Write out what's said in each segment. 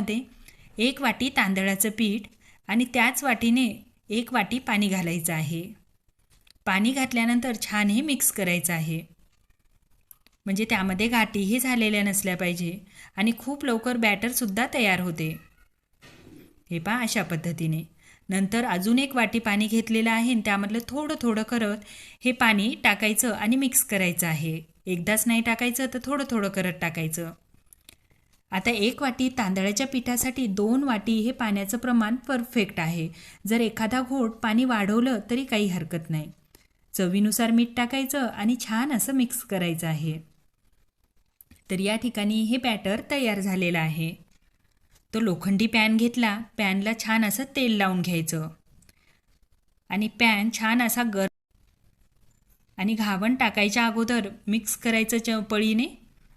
कपमध्ये एक वाटी तांदळाचं पीठ आणि त्याच वाटीने एक वाटी पाणी घालायचं आहे. पाणी घातल्यानंतर छान हे मिक्स करायचं आहे. म्हणजे त्यामध्ये गाठीही झालेल्या नसल्या पाहिजे आणि खूप लवकर बॅटरसुद्धा तयार होते. हे पहा अशा पद्धतीने. नंतर अजून एक वाटी पाणी घेतलेलं आहे आणि त्यामधलं थोडं थोडं करत हे पाणी टाकायचं आणि मिक्स करायचं आहे. एकदाच नाही टाकायचं तर थोडं थोडं करत टाकायचं. आता एक वाटी तांदळाच्या पिठासाठी दोन वाटी हे पाण्याचं प्रमाण परफेक्ट आहे. जर एखादा घोट पाणी वाढवलं तरी काही हरकत नाही. चवीनुसार मीठ टाकायचं आणि छान असं मिक्स करायचं आहे. तर या ठिकाणी हे बॅटर तयार झालेलं आहे. तो लोखंडी पॅन घेतला. पॅनला छान असं तेल लावून घ्यायचं. आणि पॅन छान असा गर आणि घावण टाकायच्या अगोदर मिक्स करायचं च पळीने.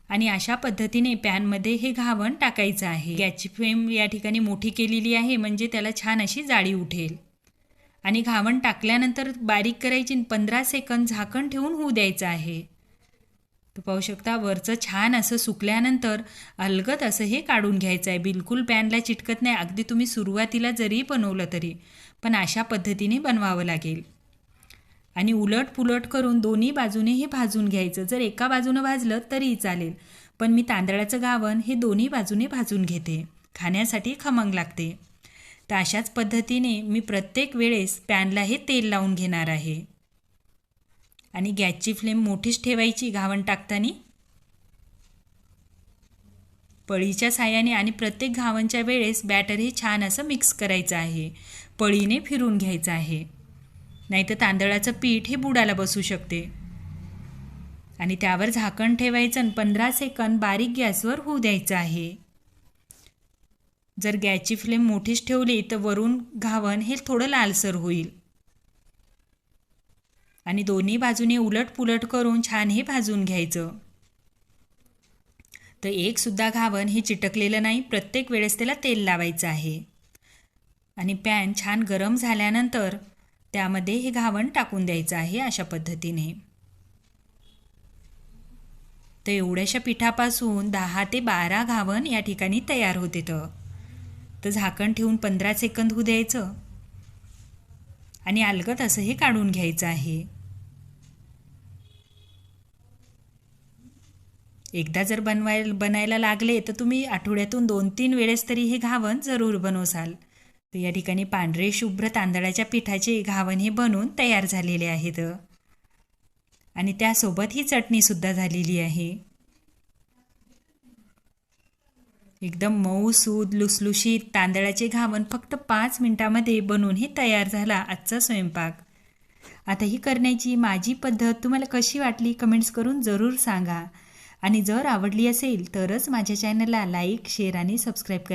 आणि अशा पद्धतीने पॅनमध्ये हे घावण टाकायचं आहे. गॅसची फ्लेम या ठिकाणी मोठी केलेली आहे म्हणजे त्याला छान अशी जाळी उठेल. आणि घावण टाकल्यानंतर बारीक करायची पंधरा सेकंद झाकण ठेवून होऊ द्यायचं आहे. तर पाहू शकता वरचं छान असं सुकल्यानंतर अलगत असं हे काढून घ्यायचं आहे. बिलकुल पॅनला चिटकत नाही. अगदी तुम्ही सुरुवातीला जरी बनवलं तरी. पण अशा पद्धतीने बनवावं लागेल. आणि उलट पुलट करून दोन्ही बाजूने हे भाजून घ्यायचं. जर एका बाजूनं भाजलं तरीही चालेल. पण मी तांदळाचं गावण हे दोन्ही बाजूने भाजून घेते. खाण्यासाठी खमंग लागते. तर अशाच पद्धतीने मी प्रत्येक वेळेस पॅनला हे तेल लावून घेणार आहे. आणि गॅसची फ्लेम मोठीच ठेवायची घावण टाकताना. पळीच्या साह्याने आणि प्रत्येक घावणच्या वेळेस बॅटर हे छान असं मिक्स करायचं आहे. पळीने फिरून घ्यायचं आहे. नाहीतर तांदळाचं पीठ हे बुडाला बसू शकते. आणि त्यावर झाकण ठेवायचं आणि पंधरा सेकंद बारीक गॅसवर होऊ द्यायचं आहे. जर गॅसची फ्लेम मोठीच ठेवली तर वरून घावण हे थोडं लालसर होईल. आणि दोन्ही बाजूने उलट पुलट करून छान हे भाजून घ्यायचं. तर एकसुद्धा घावण हे चिटकलेलं नाही प्रत्येक वेळेस त्याला तेल लावायचं आहे. आणि पॅन छान गरम झाल्यानंतर त्यामध्ये हे घावण टाकून द्यायचं आहे अशा पद्धतीने. तर एवढ्याशा पिठापासून दहा ते बारा घावण या ठिकाणी तयार होते तर झाकण ठेवून पंधरा सेकंद होऊ द्यायचं. आणि अलगत असं हे काढून घ्यायचं आहे. एकदा जर बनवाय बनायला लागले तर तुम्ही आठवड्यातून दोन तीन वेळेस तरी हे घावण जरूर बनवसाल. तर या ठिकाणी पांढरे शुभ्र तांदळाच्या पिठाचे घावण हे बनवून तयार झालेले आहेत. आणि त्यासोबत ही चटणीसुद्धा झालेली आहे. एकदम मऊ सूद लुसलुशीत तांदळाचे घावण फक्त पाच मिनटामध्ये बनवून हे तयार झाला आजचा स्वयंपाक. आता ही करण्याची माझी पद्धत तुम्हाला कशी वाटली कमेंट्स करून जरूर सांगा. आणि जर आवडली असेल तरच माझ्या चॅनलला लाईक शेअर आणि सबस्क्राईब करा.